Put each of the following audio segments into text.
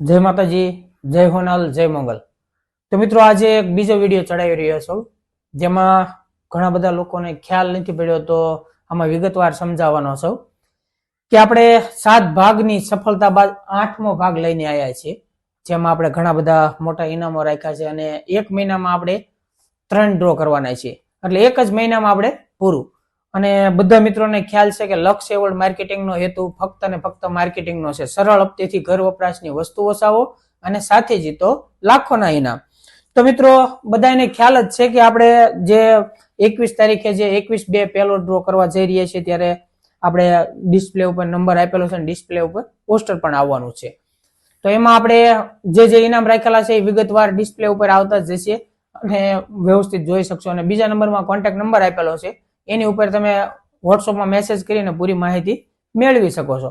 જય માતાજી, જય હોનાલ, જય મંગલ. તો મિત્રો, આજે એક બીજો વીડિયો ચડાવી રહ્યો છું, જેમાં ઘણા બધા લોકોને ખ્યાલ નથી પડ્યો તો આમાં વિગતવાર સમજાવવાનો છું, કે આપણે સાત ભાગની સફળતા બાદ આઠમો ભાગ લઈને આવ્યા છીએ, જેમાં આપણે ઘણા બધા મોટા ઇનામો રાખ્યા છે અને એક મહિનામાં આપણે ત્રણ ડ્રો કરવાના છીએ. એટલે એક જ મહિનામાં આપણે પૂરું. અને બધા મિત્રોને ખ્યાલ છે કે લક્ષ એવોર્ડ માર્કેટિંગનો હેતુ ફક્ત અને ફક્ત માર્કેટિંગનો છે. સરળ અપતેથી ઘર વપરાશની વસ્તુ વસાવો અને સાથે જીતો લાખોના ઇનામ. તો મિત્રો, બધાને ખ્યાલ જ છે કે આપણે જે એકવીસ તારીખે જે એકવીસ બે પહેલો ડ્રો કરવા જઈ રહ્યા છીએ ત્યારે આપણે ડિસ્પ્લે ઉપર નંબર આપેલો છે ડિસ્પ્લે ઉપર પોસ્ટર પણ આવવાનું છે. તો એમાં આપણે જે જે ઇનામ રાખેલા છે એ વિગતવાર ડિસ્પ્લે ઉપર આવતા જ જશે અને વ્યવસ્થિત જોઈ શકશો. અને બીજા નંબરમાં કોન્ટેક્ટ નંબર આપેલો છે. એની ઉપર તમે વોટ્સઅપમાં મેસેજ કરીને પૂરી માહિતી મેળવી શકો છો.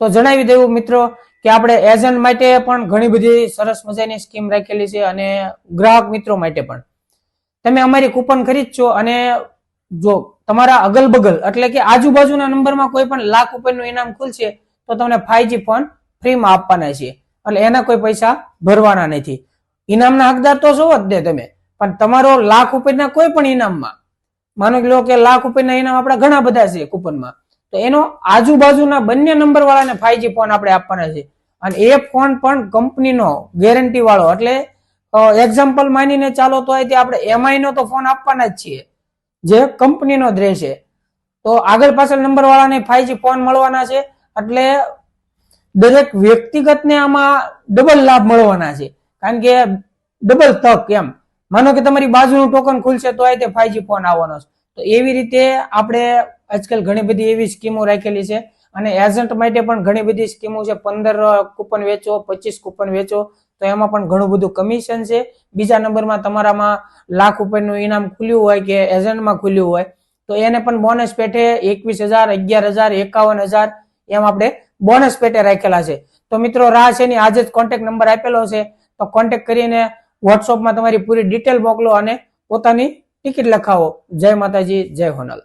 તો જણાવી દેવું મિત્રો કે આપણે એજન્ટ માટે પણ ઘણી બધી સરસ મજાની સ્કીમ રાખેલી છે અને ગ્રાહક મિત્રો માટે પણ. તમે અમારી કૂપન ખરીદશો અને જો તમારા અગલ બગલ એટલે કે આજુબાજુના નંબરમાં કોઈ પણ લાખ રૂપિયાનું ઇનામ ખુલશે તો તમને ફાઈવજી ફોન ફ્રીમાં આપવાના છે. એટલે એના કોઈ પૈસા ભરવાના નથી. ઇનામના હકદાર તો છો જ ને તમે. પણ તમારો લાખ રૂપિયાના કોઈ પણ ઇનામમાં માનો કે લો કે લાખ રૂપિયાના ઇનામ આપણા ઘણા બધા છે કૂપનમાં. તો એનો આજુબાજુના બંને નંબર વાળાને ફાઈવજી ફોન આપણે આપવાના છે. અને એ ફોન પણ કંપનીનો ગેરંટી વાળો. એટલે એક્ઝામ્પલ માનીને ચાલો તો અહીંથી આપણે એમઆઈ નો તો ફોન આપવાના જ છીએ, જે કંપનીનો જ રહેશે. તો આગળ પાછળ નંબર વાળાને ફાઈવજી ફોન મળવાના છે. એટલે દરેક વ્યક્તિગતને આમાં ડબલ લાભ મળવાના છે. કારણ કે ડબલ તક એમ. માનો કે તમારી બાજુનું ટોકન ખુલશે તો તે ફાઈવજી ફોન આવવાનો છે. તો એવી રીતે આપણે આજકાલ ઘણી બધી એવી સ્કીમો રાખેલી છે અને એજન્ટ માટે પણ ઘણી બધી સ્કીમો છે. પંદર કૂપન વેચો, પચીસ કૂપન વેચો, તો એમાં પણ ઘણું બધું કમિશન છે. બીજા નંબરમાં તમારામાં લાખ રૂપિયાનું ઇનામ ખુલ્યું હોય કે એજન્ટમાં ખુલ્યું હોય, તો એને પણ બોનસ પેટે એકવીસ હજાર, અગિયાર હજાર, એકાવન હજાર એમ આપણે બોનસ પેટે રાખેલા છે. તો મિત્રો રાહ છે ની, આજે જ કોન્ટેક્ટ નંબર આપેલો છે. તો કોન્ટેક્ટ કરીને વોટ્સઅપમાં તમારી પૂરી ડિટેલ મોકલો અને પોતાની ટિકિટ લખાવો. જય માતાજી જય હોનલ.